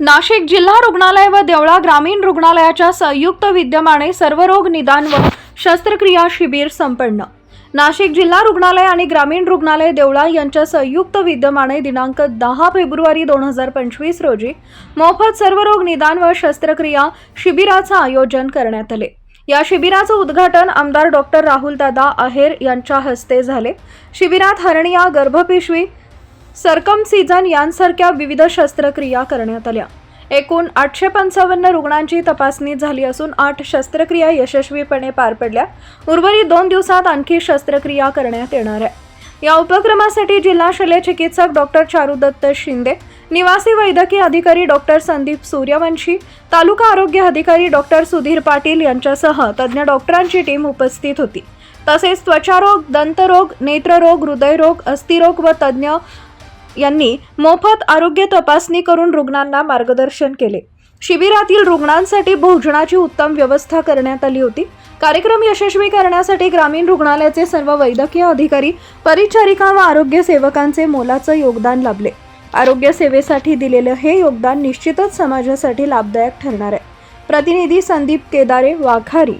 नाशिक जिल्हा रुग्णालय व देवळा ग्रामीण रुग्णालयाच्या संयुक्त विद्यमाने सर्वरोग निदान व शस्त्रक्रिया शिबिर संपन्न. नाशिक जिल्हा रुग्णालय आणि ग्रामीण रुग्णालय देवळा यांच्या संयुक्त विद्यमाने दिनांक दहा फेब्रुवारी दोन हजार पंचवीस रोजी मोफत सर्वरोग निदान व शस्त्रक्रिया शिबिराचं आयोजन करण्यात आले. या शिबिराचं उद्घाटन आमदार डॉक्टर राहुलदादा आहेर यांच्या हस्ते झाले. शिबिरात हरणिया गर्भपिशवी सरकम सीझन यांसारख्या विविध शस्त्रक्रिया करण्यात आल्या. एकूण आठशे पंचावन्न रुग्णांची तपासणी झाली असून आठ शस्त्रक्रिया यशस्वीपणे पार पडल्या. उर्वरित दोन दिवसात आणखी शस्त्रक्रिया करण्यात येणार आहे. या उपक्रमासाठी जिल्हा शल्य चिकित्सक डॉक्टर चारुदत्त शिंदे निवासी वैद्यकीय अधिकारी डॉक्टर संदीप सूर्यवंशी तालुका आरोग्य अधिकारी डॉक्टर सुधीर पाटील यांच्यासह तज्ज्ञ डॉक्टरांची टीम उपस्थित होती. तसेच त्वचारोग दंतरोग नेत्ररोग हृदयरोग अस्थिरोग व तज्ज्ञ यांनी मोफत आरोग्य तपासणी करून रुग्णांना मार्गदर्शन केले. शिबिरातील रुग्णांसाठी भोजनाची उत्तम व्यवस्था करण्यात आली होती. कार्यक्रम यशस्वी करण्यासाठी ग्रामीण रुग्णालयाचे सर्व वैद्यकीय अधिकारी परिचारिका व आरोग्य सेवकांचे मोलाचं योगदान लाभले. आरोग्य सेवेसाठी दिलेलं हे योगदान निश्चितच समाजासाठी लाभदायक ठरणार आहे. प्रतिनिधी संदीप केदारे वाघारी.